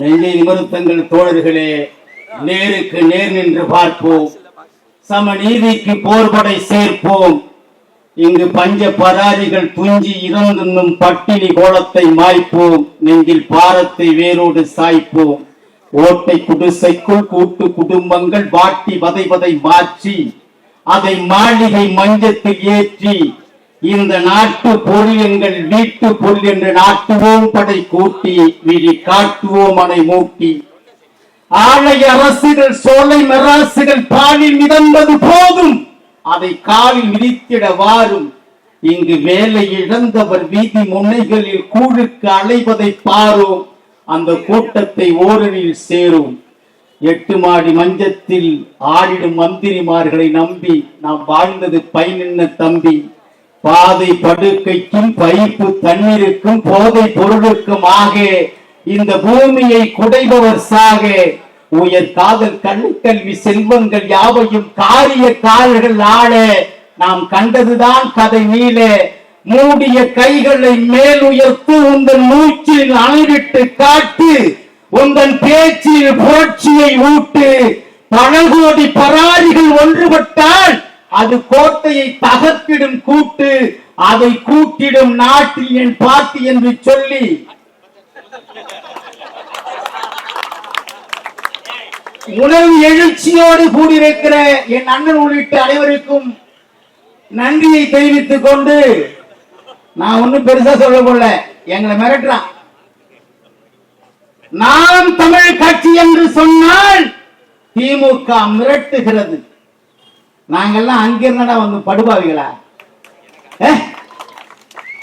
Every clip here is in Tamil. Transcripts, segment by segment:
நெஞ்சை நிமிர்த்தங்கள் தோழர்களே நேருக்கு நேர் நின்று பார்ப்போம். சமநீதிக்கு போர்படை சேர்ப்போம். இங்கு பஞ்ச பராரிகள் துஞ்சி இறந்துண்ணும் பட்டினி கோலத்தை மாய்ப்போம். நெஞ்சில் பாரத்தை வேரோடு சாய்ப்போம். ஓட்டை குடிசைக்குள் கூட்டு குடும்பங்கள் வாட்டி வதை வதை மாற்றி அதை மாளிகை மஞ்சத்தில் ஏற்றி இந்த நாட்டு பொருள் எங்கள் வீட்டு பொருள் என்று நாட்டுவோம் படை கூட்டி வீதி காட்டுவோம் அணை மூட்டி. ஆலை அரசுகள் சோலை மராசுகள் பாலில் மிதந்தது போதும். அதை காலில் மிதித்திட வாரும். இங்கு வேலை இழந்தவர் வீதி முனைகளில் கூழுக்கு அலைவதை பாரோம். அந்த கூட்டத்தை ஓரணியில் சேரும். எட்டு மாடி மஞ்சத்தில் ஆடிடும் மந்திரிமார்களை நம்பி நாம் வாழ்ந்தது பயனின்ன தம்பி? பாதை படுக்கைக்கும் பைப்பு தண்ணீருக்கும் போதை பொருளுக்கும் ஆக. இந்த பூமியை குடைபவர் சாக. உயர் காதல் கல்வி செல்வங்கள் யாவையும் காரிய கால்கள் ஆள. நாம் கண்டதுதான் கதை நீள. மூடிய கைகளை மேல் உயர்த்து உங்கள் மூச்சில் அணிவிட்டு காட்டு. உங்கள் பேச்சில் புரட்சியை ஊட்டு. பழகோடி பராரிகள் ஒன்றுபட்டால் அது கோட்டையை தகர்த்திடும் கூட்டு அதை கூட்டிடும் நாட்டில் என் பாட்டி என்று சொல்லி. உணவு எழுச்சியோடு கூடியிருக்கிற என் அண்ணன் உள்ளிட்ட அனைவருக்கும் நன்றியை தெரிவித்துக் கொண்டு நான் ஒன்னும் பெருசா சொல்ல போல எங்களை மிரட்டுறான். நாம் தமிழ் கட்சி என்று சொன்னால் திமுக மிரட்டுகிறது. நாங்கெல்லாம் அங்கிருந்தடா வந்து படுபாவிகளா?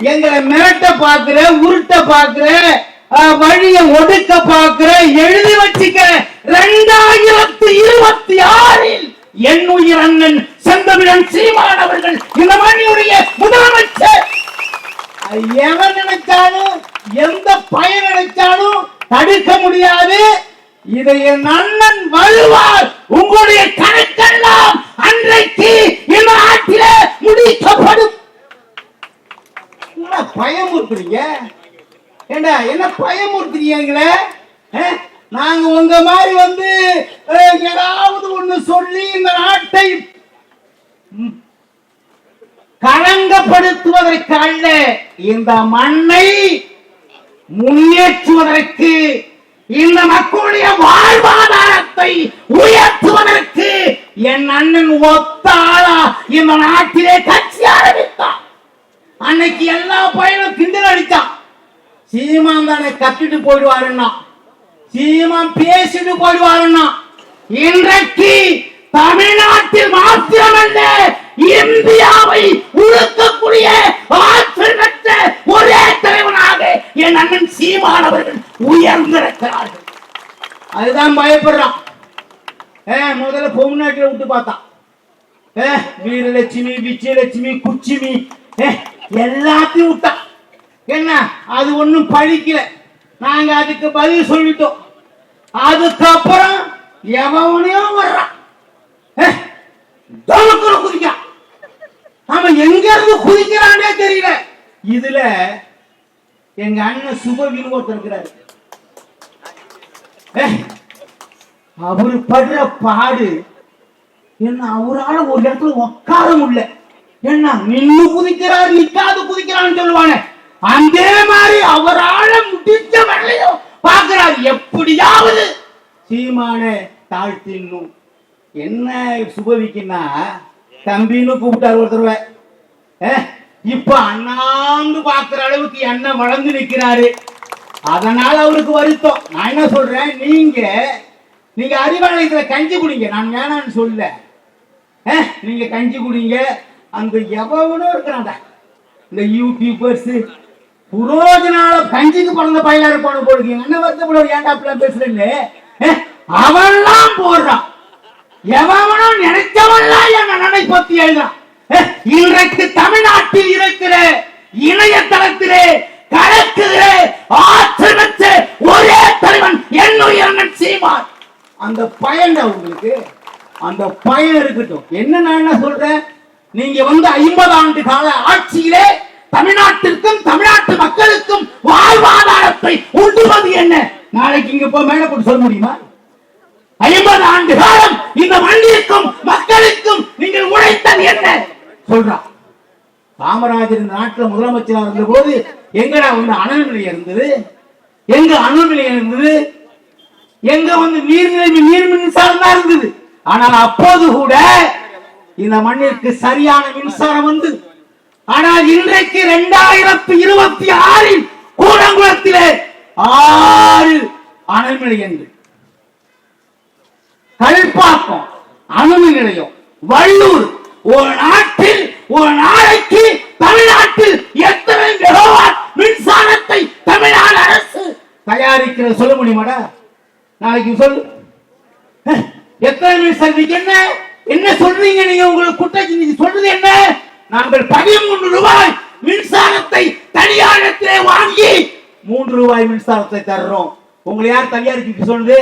எங்களை மிரட்ட பாக்குற உருட்ட பாக்குற வழிய ஒடுக்க பாக்குற எழுதி வச்சுக்க ரெண்டாயிரத்தி இருபத்தி ஆறில் என் உயிர் அண்ணன் செந்தமிழன் சீமான் அவர்கள் இந்த மண்ணுடைய முதலமைச்சர். எவன் நினைச்சாலும் எந்த பயன் நினைச்சாலும் தடுக்க முடியாது. இதை என் அண்ணன் வருவார் உங்களுடைய கணக்கெல்லாம் அன்றைக்கு இந்த நாட்டிலே முடிக்கப்படும் என்ன பயமுறுத்துறீங்க ஏண்டா என்ன பயமுறுத்துறீங்க நாங்க உங்க மாதிரி வந்து ஏதாவது ஒண்ணு சொல்லி இந்த நாட்டை கலங்கப்படுத்துவதற்கு அல்ல இந்த மண்ணை முன்னேற்றுவதற்கு இந்த மக்களுடைய வாழ்வாதாரத்தை உயர்த்துவதற்கு என் அண்ணன் ஒத்தாளா இந்த நாட்டிலே கட்ட அன்னைக்கு எல்லா பையனும் கிண்டல் அடித்தான். சீமான் தானே கத்திட்டு போயிடுவாருன்னா. சீமான் பேசிட்டு போயிடுவாருன்னா. இன்றைக்கு தமிழ்நாட்டில் மாத்திரமல்ல இந்தியாவை உழுக்கக்கூடிய ஆற்றல் பெற்ற ஒரே தலைவனாக என் அண்ணன் சீமான் அவர்கள் உயர்ந்திருக்கிறார்கள். அதுதான் பயப்படுறான். ஏ முதல்ல பொம்நாட்டில் விட்டு பார்த்தான். ஏ வீரலட்சுமி விஜயலட்சுமி குச்சிமி ஏ எல்லாத்தையும் விட்டா. என்ன? அது ஒண்ணும் பழிக்கல. நாங்க அதுக்கு பதில் சொல்லிட்டோம். அதுக்கப்புறம் எவனையோ வர்றான் குதிக்கான் அவன் எங்க இருந்து குதிக்கிறானே தெரியல. இதுல எங்க அண்ணன் சுப ஒருத்தர் இருக்கிறாரு. அவரு படுற பாடு என்ன அவரால ஒரு இடத்துல உட்கார முடியல. என்ன நின்னு குதிக்கிறார் நிக்க. குதிக்கிறான்னு சொல்லுவானே. மாதிரி அவரால முடிஞ்ச வரலையும் பார்க்கிறார். எப்படியாவது சீமானே தாழ்த்தின்னும் என்ன சுபவிக்குன்னா தம்பின்னு கூப்பிட்டார் ஒருத்தருவ இப்ப அண்ணாந்து பாக்குற அளவுக்கு என்ன வளர்ந்து நிக்கிறாரு அதனால அவருக்கு வருத்தம். நான் என்ன சொல்றேன்? நீங்க நீங்க அறிவாலயத்துல கஞ்சி குடிங்க. நான் வேணான்னு சொல்ல நீங்க கஞ்சி குடிங்க. அந்த எவனும் இருக்கிறான்டா. இந்த யூடியூபர்ஸ் புரோஜனால கஞ்சிக்கு பிறந்த பயிலாரு போன போடுங்க என்ன அண்ணன் வருத்தப்படுவார் ஏன்டா அப்படிலாம் பேசுறேன்னு? அவெல்லாம் போடுறான் எவனும் நினைச்சவன்லாம் என் அண்ணனை பத்தி எழுதுறான் இன்றைக்கு தமிழ்நாட்டில் இருக்கிற இணையதளத்திலே கலக்குகிற ஆற்றல் ஒரே தலைவன் என்னுடைய சீமான். அந்த பயன்டா உங்களுக்கு? அந்த பயன் இருக்கட்டும். என்ன நான் என்ன சொல்றேன்? நீங்க வந்து ஐம்பது ஆண்டு கால ஆட்சியிலே தமிழ்நாட்டிற்கும் தமிழ்நாட்டு மக்களுக்கும் வாழ்வாதாரத்தை உண்டுவது என்ன? நாளைக்கு இங்க போய் மேல போட்டு சொல்ல முடியுமா? ஐம்பது ஆண்டு காலம் இந்த மண்ணிற்கும் மக்களுக்கும் நீங்கள் உழைத்தது என்ன? சொல்றா. காமராஜர் இந்த நாட்டில் முதலமைச்சராக இருந்த போது எங்கடா வந்து அனல் நிலையம் இருந்தது? எங்க அனல் நிலையம் இருந்தது? எங்க வந்து நீர்நிலை நீர் மின்சாரம் தான் இருந்தது? ஆனால் அப்போது கூட இந்த மண்ணிற்கு சரியான மின்சாரம் வந்து. ஆனால் இன்றைக்கு இரண்டாயிரத்தி இருபத்தி ஆறில் கூடங்குளத்திலே ஆறு அனல் நிலையங்கள் கல்பாக்கம் அணுமின் நிலையம். வள்ளூர் ஒரு நாட்டில் ஒரு நாளைக்கு தமிழ்நாட்டில் எத்தனை மெகாவாட் மின்சாரத்தை தமிழ்நாடு அரசு தயாரிக்கிறது சொல்ல முடியுமாடா? நாளைக்கு சொல்லு. எத்தனை மின்சாரம்? என்ன? என்ன சொல்றீங்க நீங்க? உங்களுக்கு குற்றச்சி நீங்க சொல்றது என்ன? நாங்கள் பதிமூன்று ரூபாய் மின்சாரத்தை தனியாரத்திலே வாங்கி மூன்று ரூபாய் மின்சாரத்தை தர்றோம். உங்களை யார் தனியாருக்கு சொல்லுது?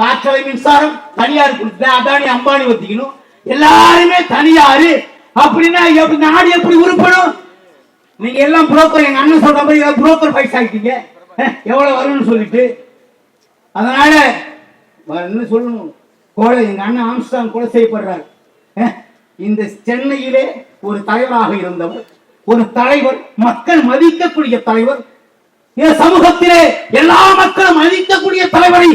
காற்றலை மின்சாரம் தனியார் கொடுத்து அதானி அம்பானி ஒத்திக்கணும் எல்லாருமே தனியாரு. அப்படின்னா எப்படி நாடு எப்படி உருப்படும்? நீங்க எல்லாம் புரோக்கர் எங்க அண்ணன் சொல்ற மாதிரி புரோக்கர் பைசா ஆகிட்டீங்க. எவ்வளவு வரும்னு சொல்லிட்டு. அதனால என்ன சொல்லணும்? கூட எங்க அண்ணன் ஆம்ஸ்டாங் கூட செய்யப்படுறாரு இந்த சென்னையிலே ஒரு தலைவராக இருந்தவர் ஒரு தலைவர் மக்கள் மதிக்கக்கூடிய தலைவர். இந்த சமூகத்திலே எல்லா மக்களும் மதிக்கக்கூடிய தலைவரை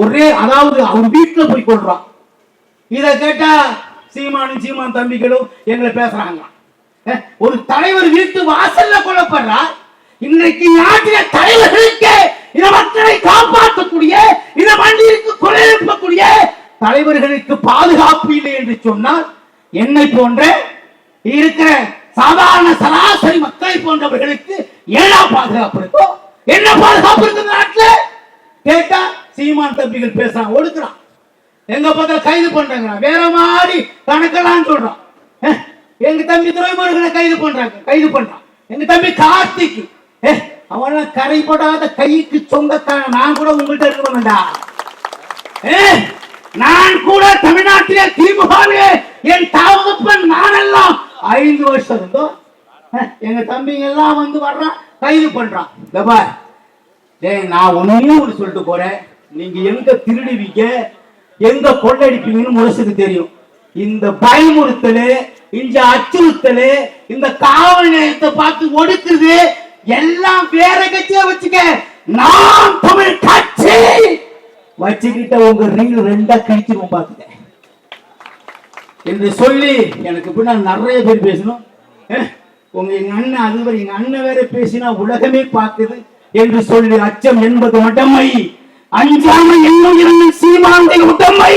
ஒரே அதாவது அவர் வீட்டுல போய் கொள்றான். இதை கேட்டா சீமானும் சீமான் தம்பிகளும் எங்களை பேசுறாங்க. ஒரு தலைவர் வீட்டு வாசல்ல கொல்லப்படுறார். இன்றைக்கு நாட்டில தலைவர்களுக்கே இந்த மக்களை காப்பாற்றக்கூடிய இந்த மண்டிற்கு கொலை எழுப்பக்கூடிய தலைவர்களுக்கு பாதுகாப்பு இல்லை என்று சொன்னால் என்னை போன்ற இருக்கிற சாதாரண சராசரி மக்களை போன்றவர்களுக்கு ஏழா பாதுகாப்பு இருக்கோ? என்ன பாதுகாப்பு இருக்கு நாட்டில்? கேட்டா சீமான் தம்பிகள் பேசுறான் ஒடுக்குறான். எங்க பார்த்தா கைது பண்றாங்க வேற மாதிரி கணக்கெல்லாம் சொல்றான். எங்க தம்பி துறைமுருகனை கைது பண்றாங்க. கைது பண்றான். எங்க தம்பி கார்த்திக் அவன அவன்லாம் கரைப்படாத கைக்கு சொந்தக்காரன். நான் கூட உங்கள்கிட்ட இருக்கணும்டா. ஏ நான் கூட தமிழ்நாட்டிலே திமுகவிலே என் தகப்பன் நானெல்லாம் ஐந்து வருஷம் இருந்தோம். எங்க தம்பிங்க எல்லாம் வந்து வர்றான் கைது பண்றான் இந்த பார். டேய் நான் ஒண்ணே ஒண்ணு சொல்லிட்டு போறேன். நீங்க எங்க திருடுவீங்க எங்க கொள்ளடிப்பீங்கன்னு முரசுக்கு தெரியும். இந்த பயமுறுத்தலு இந்த அச்சுறுத்தலு இந்த காவல் நிலையத்தை பார்த்து ஒடுக்குது எல்லாம் வேற கட்சியா வச்சுக்க நான் தமிழ் கட்சி! வச்சுக்கிட்ட உங்க ரீல் ரெண்டா கிழிச்சிருவோம் பார்த்துட்டேன். என்று சொல்லி எனக்கு பின்னால் நிறைய பேர் பேசணும். உங்க எங்க அண்ணன் அதுவரை எங்க அண்ணன் வேற பேசினா உலகமே பார்க்குது என்று சொல்லி அச்சம் என்பது உடமை அஞ்சாமல் என்னும் இரண்டு சீமாந்தை உடமை